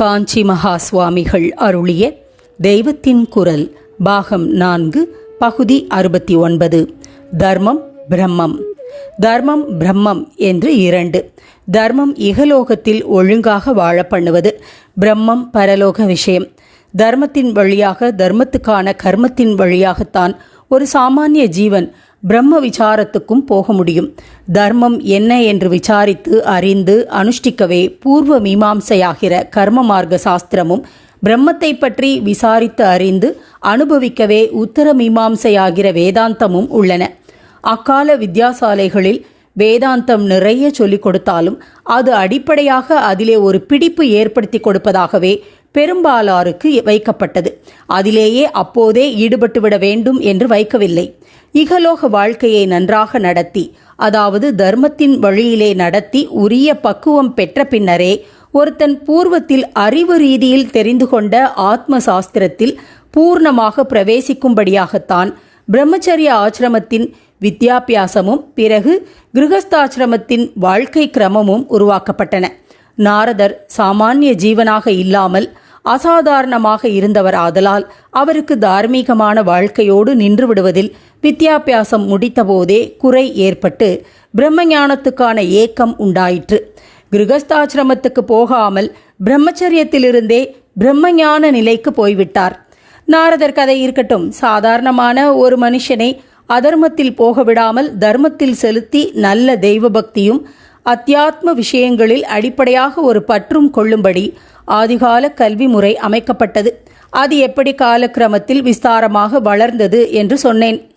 காஞ்சி மகா சுவாமிகள் அருளிய தெய்வத்தின் குரல் பாகம் நான்கு பகுதி அறுபத்தி ஒன்பது. தர்மம் பிரம்மம். தர்மம் பிரம்மம் என்று இரண்டு. தர்மம் இகலோகத்தில் ஒழுங்காக வாழ பண்ணுவது பிரம்மம் பரலோக விஷயம். தர்மத்தின் வழியாக தர்மத்துக்கான கர்மத்தின் வழியாகத்தான் ஒரு சாமானிய ஜீவன் பிரம்ம விசாரத்துக்கும் போக முடியும். தர்மம் என்ன என்று விசாரித்து அறிந்து அனுஷ்டிக்கவே பூர்வ மீமாம்சையாகிற கர்ம மார்க்க சாஸ்திரமும் பிரம்மத்தை பற்றி விசாரித்து அறிந்து அனுபவிக்கவே உத்தர மீமாம்சையாகிற வேதாந்தமும் உள்ளன. அக்கால வித்யாசாலைகளில் வேதாந்தம் நிறைய சொல்லிக் கொடுத்தாலும் அது அடிப்படையாக அதிலே ஒரு பிடிப்பு ஏற்படுத்தி கொடுப்பதாகவே பெரும்பாலாருக்கு வைக்கப்பட்டது. அதிலேயே அப்போதே ஈடுபட்டுவிட வேண்டும் என்று வைக்கவில்லை. இகலோக வாழ்க்கையை நன்றாக நடத்தி அதாவது தர்மத்தின் வழியிலே நடத்தி உரிய பக்குவம் பெற்ற பின்னரே ஒருத்தன் பூர்வத்தில் அறிவு ரீதியில் தெரிந்து கொண்ட ஆத்ம சாஸ்திரத்தில் பூர்ணமாக பிரவேசிக்கும்படியாகத்தான் பிரம்மச்சரிய ஆசிரமத்தின் வித்யாபியாசமும் பிறகு கிருகஸ்தாசிரமத்தின் வாழ்க்கை கிரமமும் உருவாக்கப்பட்டன. நாரதர் சாமானிய ஜீவனாக இல்லாமல் அசாதாரணமாக இருந்தவர் ஆதலால் அவருக்கு தார்மீகமான வாழ்க்கையோடு நின்று விடுவதில் வித்யாபியாசம் முடித்தபோதே குறை ஏற்பட்டு பிரம்மஞானத்துக்கான ஏக்கம் உண்டாயிற்று. கிருகஸ்தாசிரமத்துக்கு போகாமல் பிரம்மச்சரியத்திலிருந்தே பிரம்மஞான நிலைக்கு போய்விட்டார். நாரதர் கதை இருக்கட்டும். சாதாரணமான ஒரு மனுஷனை அதர்மத்தில் போக விடாமல் தர்மத்தில் செலுத்தி நல்ல தெய்வ பக்தியும் அத்தியாத்ம விஷயங்களில் அடிப்படையாக ஒரு பற்றும் கொள்ளும்படி ஆதிகால கல்வி முறை அமைக்கப்பட்டது. அது எப்படி காலக்கிரமத்தில் விஸ்தாரமாக வளர்ந்தது என்று சொன்னேன்.